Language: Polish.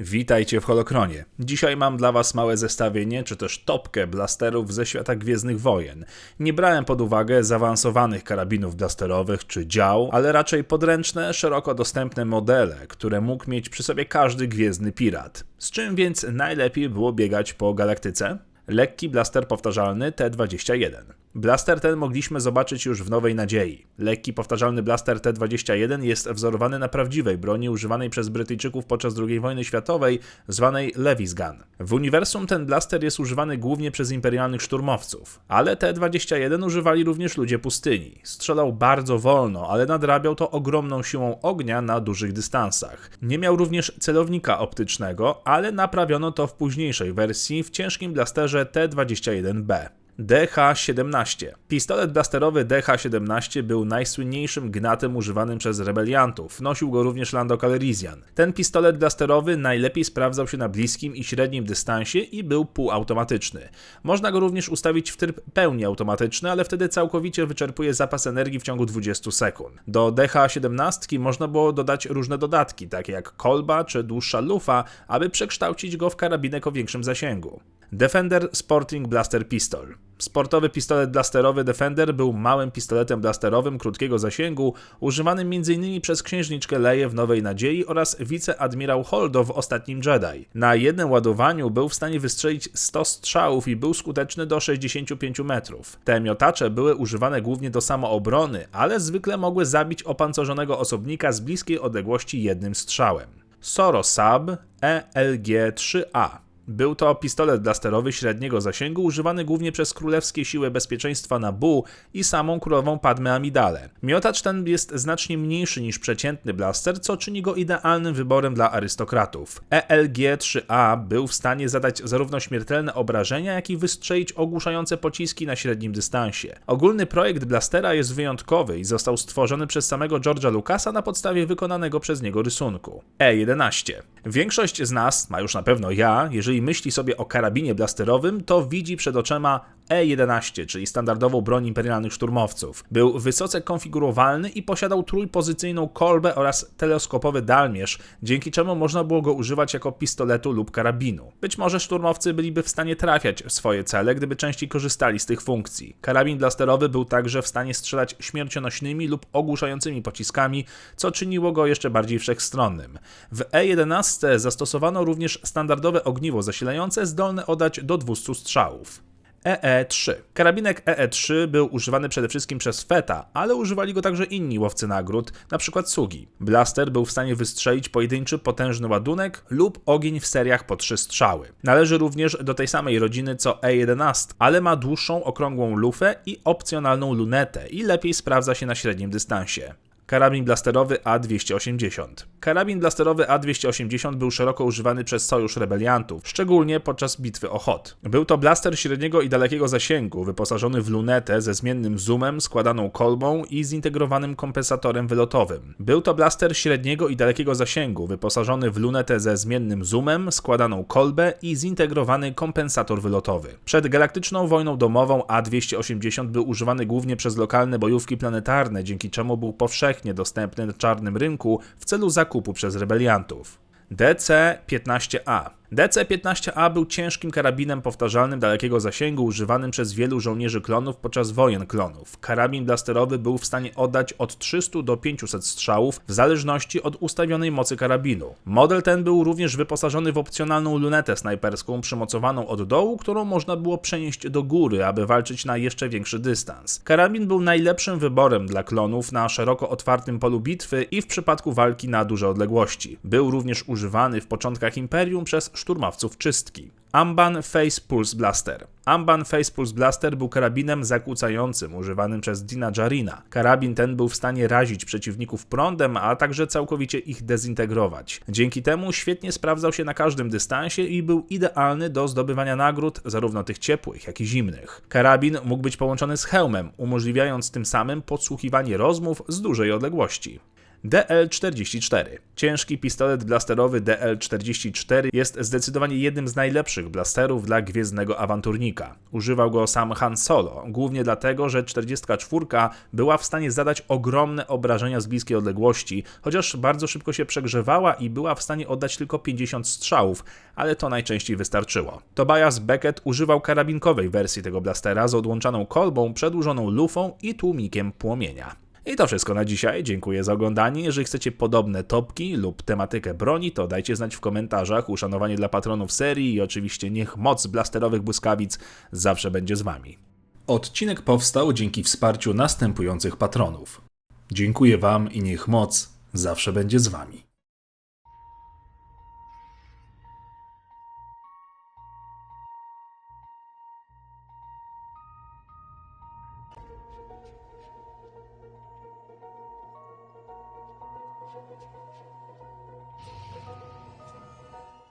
Witajcie w Holokronie. Dzisiaj mam dla Was małe zestawienie, czy też topkę blasterów ze świata Gwiezdnych Wojen. Nie brałem pod uwagę zaawansowanych karabinów blasterowych czy dział, ale raczej podręczne, szeroko dostępne modele, które mógł mieć przy sobie każdy gwiezdny pirat. Z czym więc najlepiej było biegać po galaktyce? Lekki blaster powtarzalny T-21. Blaster ten mogliśmy zobaczyć już w Nowej Nadziei. Lekki powtarzalny blaster T-21 jest wzorowany na prawdziwej broni używanej przez Brytyjczyków podczas II wojny światowej, zwanej Levis Gun. W uniwersum ten blaster jest używany głównie przez imperialnych szturmowców, ale T-21 używali również ludzie pustyni. Strzelał bardzo wolno, ale nadrabiał to ogromną siłą ognia na dużych dystansach. Nie miał również celownika optycznego, ale naprawiono to w późniejszej wersji w ciężkim blasterze T-21B. DH-17. Pistolet blasterowy DH-17 był najsłynniejszym gnatem używanym przez rebeliantów. Nosił go również Lando Calrissian. Ten pistolet blasterowy najlepiej sprawdzał się na bliskim i średnim dystansie i był półautomatyczny. Można go również ustawić w tryb pełni automatyczny, ale wtedy całkowicie wyczerpuje zapas energii w ciągu 20 sekund. Do DH-17 można było dodać różne dodatki, takie jak kolba czy dłuższa lufa, aby przekształcić go w karabinek o większym zasięgu. Defender Sporting Blaster Pistol. Sportowy pistolet blasterowy Defender był małym pistoletem blasterowym krótkiego zasięgu, używanym m.in. przez księżniczkę Leję w Nowej Nadziei oraz wiceadmirał Holdo w Ostatnim Jedi. Na jednym ładowaniu był w stanie wystrzelić 100 strzałów i był skuteczny do 65 metrów. Te miotacze były używane głównie do samoobrony, ale zwykle mogły zabić opancerzonego osobnika z bliskiej odległości jednym strzałem. Soro Sab ELG-3A był to pistolet blasterowy średniego zasięgu używany głównie przez królewskie siły bezpieczeństwa Nabu i samą królową Padmę Amidale. Miotacz ten jest znacznie mniejszy niż przeciętny blaster, co czyni go idealnym wyborem dla arystokratów. ELG-3A był w stanie zadać zarówno śmiertelne obrażenia, jak i wystrzelić ogłuszające pociski na średnim dystansie. Ogólny projekt blastera jest wyjątkowy i został stworzony przez samego George'a Lucasa na podstawie wykonanego przez niego rysunku. E11. Większość z nas, a już na pewno ja, jeżeli jeżeli myśli sobie o karabinie blasterowym, to widzi przed oczima E11, czyli standardową broń imperialnych szturmowców. Był wysoce konfigurowalny i posiadał trójpozycyjną kolbę oraz teleskopowy dalmierz, dzięki czemu można było go używać jako pistoletu lub karabinu. Być może szturmowcy byliby w stanie trafiać w swoje cele, gdyby częściej korzystali z tych funkcji. Karabin blasterowy był także w stanie strzelać śmiercionośnymi lub ogłuszającymi pociskami, co czyniło go jeszcze bardziej wszechstronnym. W E11 zastosowano również standardowe ogniwo zasilające zdolne oddać do 200 strzałów. EE3. Karabinek EE3 był używany przede wszystkim przez Feta, ale używali go także inni łowcy nagród, np. Sugi. Blaster był w stanie wystrzelić pojedynczy potężny ładunek lub ogień w seriach po trzy strzały. Należy również do tej samej rodziny co E11, ale ma dłuższą okrągłą lufę i opcjonalną lunetę i lepiej sprawdza się na średnim dystansie. Karabin blasterowy A280. Karabin blasterowy A280 był szeroko używany przez Sojusz Rebeliantów, szczególnie podczas bitwy o Hot. Był to blaster średniego i dalekiego zasięgu, wyposażony w lunetę ze zmiennym zoomem, składaną kolbą i zintegrowanym kompensatorem wylotowym. Był to blaster średniego i dalekiego zasięgu, wyposażony w lunetę ze zmiennym zoomem, składaną kolbę i zintegrowany kompensator wylotowy. Przed galaktyczną wojną domową A280 był używany głównie przez lokalne bojówki planetarne, dzięki czemu był powszechnie dostępny na czarnym rynku w celu zakupu przez rebeliantów. DC-15A DC-15A był ciężkim karabinem powtarzalnym dalekiego zasięgu używanym przez wielu żołnierzy klonów podczas wojen klonów. Karabin blasterowy był w stanie oddać od 300 do 500 strzałów w zależności od ustawionej mocy karabinu. Model ten był również wyposażony w opcjonalną lunetę snajperską przymocowaną od dołu, którą można było przenieść do góry, aby walczyć na jeszcze większy dystans. Karabin był najlepszym wyborem dla klonów na szeroko otwartym polu bitwy i w przypadku walki na duże odległości. Był również używany w początkach Imperium przez szturmowców czystki. Amban Face Pulse Blaster. Amban Face Pulse Blaster był karabinem zakłócającym używanym przez Dina Jarina. Karabin ten był w stanie razić przeciwników prądem, a także całkowicie ich dezintegrować. Dzięki temu świetnie sprawdzał się na każdym dystansie i był idealny do zdobywania nagród, zarówno tych ciepłych, jak i zimnych. Karabin mógł być połączony z hełmem, umożliwiając tym samym podsłuchiwanie rozmów z dużej odległości. DL-44. Ciężki pistolet blasterowy DL-44 jest zdecydowanie jednym z najlepszych blasterów dla gwiezdnego awanturnika. Używał go sam Han Solo, głównie dlatego, że 44 była w stanie zadać ogromne obrażenia z bliskiej odległości, chociaż bardzo szybko się przegrzewała i była w stanie oddać tylko 50 strzałów, ale to najczęściej wystarczyło. Tobias Beckett używał karabinkowej wersji tego blastera z odłączaną kolbą, przedłużoną lufą i tłumikiem płomienia. I to wszystko na dzisiaj. Dziękuję za oglądanie. Jeżeli chcecie podobne topki lub tematykę broni, to dajcie znać w komentarzach. Uszanowanie dla patronów serii i oczywiście niech moc blasterowych błyskawic zawsze będzie z wami. Odcinek powstał dzięki wsparciu następujących patronów. Dziękuję wam i niech moc zawsze będzie z wami. 我想要成为什么？我？